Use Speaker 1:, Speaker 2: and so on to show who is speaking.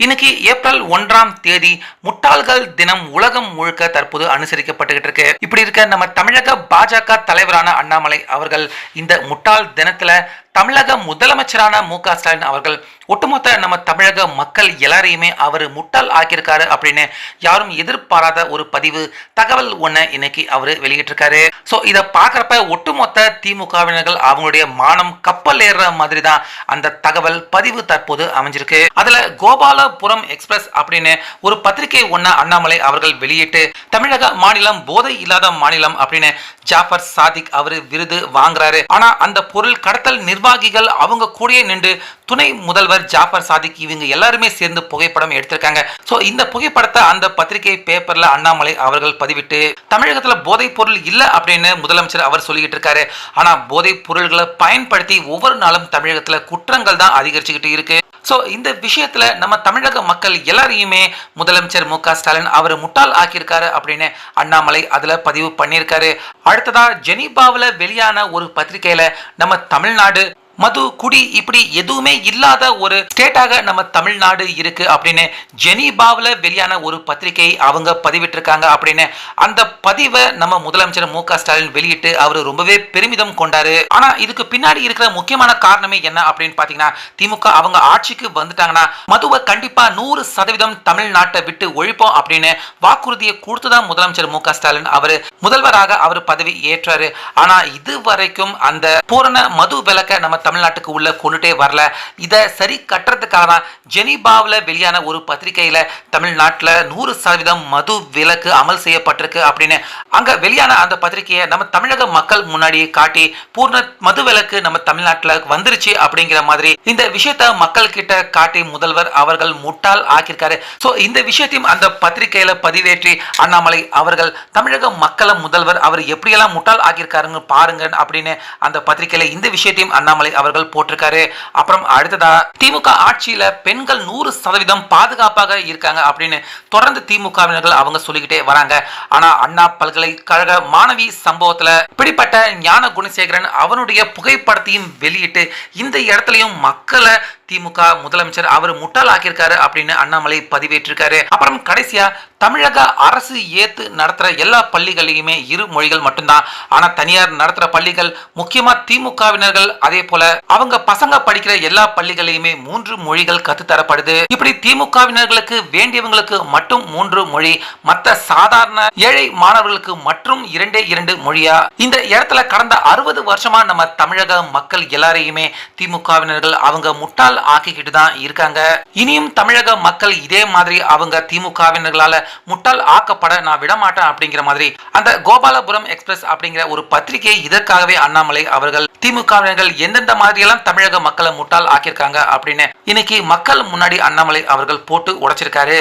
Speaker 1: இன்னைக்கு ஏப்ரல் ஒன்றாம் தேதி முட்டாள்கள் தினம் உலகம் முழுக்க தற்போது அனுசரிக்கப்பட்டுகிட்டு இருக்கு. இப்படி இருக்க நம்ம தமிழக பாஜக தலைவரான அண்ணாமலை அவர்கள் இந்த முட்டாள் தினத்துல தமிழக முதலமைச்சரான மு க ஸ்டாலின் அவர்கள் ஒட்டுமொத்த நம்ம தமிழக மக்கள் எல்லாரையுமே அவர் முட்டாள் ஆக்கியிருக்காரு அப்படின்னு யாரும் எதிர்பாராத ஒரு பதிவு தகவல் ஒன்று இன்னைக்கு அவர் வெளியிட்டிருக்காரு. ஸோ இதை பார்க்குறப்ப ஒட்டுமொத்த திமுகவினர்கள் அவங்களுடைய மானம் கப்பல் ஏறுற மாதிரி தான் அந்த தகவல் பதிவு தற்போது அமைஞ்சிருக்கு. அதுல கோபாலபுரம் எக்ஸ்பிரஸ் அப்படின்னு ஒரு பத்திரிகை ஒன்று அண்ணாமலை அவர்கள் வெளியிட்டு தமிழக மாநிலம் போதை இல்லாத மாநிலம் அப்படின்னு ஜாஃபர் சாதிக் அவர் விருது வாங்குறாரு. ஆனா அந்த பொருள் கடத்தல் நிர்வாகிகள் அவங்க கூடயே நின்று துணை முதல்வர் ஜாஃபர் சாதிக் இவங்க எல்லாருமே சேர்ந்து புகைப்படம் எடுத்திருக்காங்க. சோ இந்த புகைப்படத்தை அந்த பத்திரிகை பேப்பர்ல அண்ணாமலை அவர்கள் பதிவிட்டு தமிழகத்துல போதைப் பொருள் இல்ல அப்படின்னு முதலமைச்சர் அவர் சொல்லிக்கிட்டு இருக்காரு. ஆனா போதைப் பொருள்களை பயன்படுத்தி ஒவ்வொரு நாளும் தமிழகத்துல குற்றங்கள் தான் அதிகரிச்சுக்கிட்டு இருக்கு. சோ இந்த விஷயத்துல நம்ம தமிழக மக்கள் எல்லாரையுமே முதலமைச்சர் மு க ஸ்டாலின் அவர் முட்டாள் ஆக்கியிருக்காரு அப்படின்னு அண்ணாமலை அதுல பதிவு பண்ணியிருக்காரு. அடுத்ததா ஜெனீபாவில் வெளியான ஒரு பத்திரிகையில நம்ம தமிழ்நாடு மது குடி இப்படி எதுவுமே இல்லாத ஒரு ஸ்டேட்டாக நம்ம தமிழ்நாடு இருக்கு அப்படின்னு ஜெனீபாவில் வெளியான ஒரு பத்திரிகை அவங்க பதிவிட்டிருக்காங்க அப்படின்னு அந்த பதிவை நம்ம முதலமைச்சர் மு ஸ்டாலின் வெளியிட்டு அவர் ரொம்பவே பெருமிதம் கொண்டாரு. ஆனா இதுக்கு பின்னாடி இருக்கிற முக்கியமான காரணமே என்ன அப்படின்னு பாத்தீங்கன்னா திமுக அவங்க ஆட்சிக்கு வந்துட்டாங்கன்னா மதுவை கண்டிப்பா நூறு சதவீதம் தமிழ்நாட்டை விட்டு ஒழிப்போம் அப்படின்னு வாக்குறுதியை கொடுத்துதான் முதலமைச்சர் மு ஸ்டாலின் அவர் முதல்வராக அவர் பதவி ஏற்றாரு. ஆனா இது வரைக்கும் அந்த பூரண மது விலக்க நம்ம தமிழ்நாட்டுக்கு உள்ள கொண்டுட்டே வரல. இதை சரி கட்டுறதுக்காக தான் ஜெனிபாவில் வெளியான ஒரு பத்திரிகையில் தமிழ்நாட்டில் நூறு சதவீதம் மது விலக்கு அமல் செய்யப்பட்டிருக்கு அப்படின்னு. அங்கே வெளியான அந்த பத்திரிகையை நம்ம தமிழக மக்கள் முன்னாடி காட்டி பூர்ண மது விலக்கு நம்ம தமிழ்நாட்டில் வந்துருச்சு அப்படிங்கிற மாதிரி இந்த விஷயத்த மக்கள் கிட்ட காட்டி முதல்வர் அவர்கள் முட்டாள் ஆக்கியிருக்காரு. ஸோ இந்த விஷயத்தையும் அந்த பத்திரிகையில் பதிவேற்றி அண்ணாமலை அவர்கள் தமிழக மக்களை முதல்வர் அவர் எப்படியெல்லாம் முட்டாள் ஆக்கியிருக்காருங்க பாருங்க அப்படின்னு அந்த பத்திரிகையில் இந்த விஷயத்தையும் அண்ணாமலை அவர்கள் போட்டிருக்காரு. அப்புறம் அடுத்ததா திமுக ஆட்சியில பெண்கள் நூறு சதவீதம் பாதுகாப்பாக இருக்காங்க அப்படின்னு தொடர்ந்து திமுகவினர்கள் அவங்க சொல்லிக்கிட்டே வராங்க. ஆனா அண்ணா பல்கலைக்கழக மாணவி சம்பவத்துல பிடிப்பட்ட ஞான குணசேகரன் அவனுடைய புகைப்படத்தையும் வெளியிட்டு இந்த இடத்துலயும் மக்களை திமுக முதலமைச்சர் அவர் முட்டாளாக்கியிருக்காரு அப்படின்னு அண்ணாமலை பதிவேற்றிருக்காரு. அப்புறம் கடைசியா தமிழக அரசு ஏத்து நடத்துற எல்லா பள்ளிகளையுமே இரு மொழிகள் மட்டும்தான். ஆனா தனியார் நடத்துற பள்ளிகள் முக்கியமா திமுகவினர்கள் அதே போல அவங்க பசங்க படிக்கிற எல்லா பள்ளிகளையுமே மூன்று மொழிகள் கத்துத்தரப்படுது. இப்படி திமுகவினர்களுக்கு வேண்டியவங்களுக்கு மட்டும் மூன்று மொழி மத்த சாதாரண ஏழை மாணவர்களுக்கு மற்றும் இரண்டே இரண்டு மொழியா? இந்த இடத்துல கடந்த அறுபது வருஷமா நம்ம தமிழக மக்கள் எல்லாரையுமே திமுகவினர்கள் அவங்க முட்டாள் ஆக்கிக்கிட்டு தான் இருக்காங்க. இனியும் தமிழக மக்கள் இதே மாதிரி அவங்க திமுகவினர்களால முட்டாள் ஆக்கப்பட நான் விடமாட்டேன் அப்படிங்கிற மாதிரி அந்த கோபாலபுரம் எக்ஸ்பிரஸ் அப்படிங்கிற ஒரு பத்திரிகை இதற்காகவே அண்ணாமலை அவர்கள் திமுகவினர்கள் எந்தெந்த மாதிரியெல்லாம் தமிழக மக்களை முட்டாள் ஆக்கியிருக்காங்க அப்படின்னு இன்னைக்கு மக்கள் முன்னாடி அண்ணாமலை அவர்கள் போட்டு உடைச்சிருக்காரு.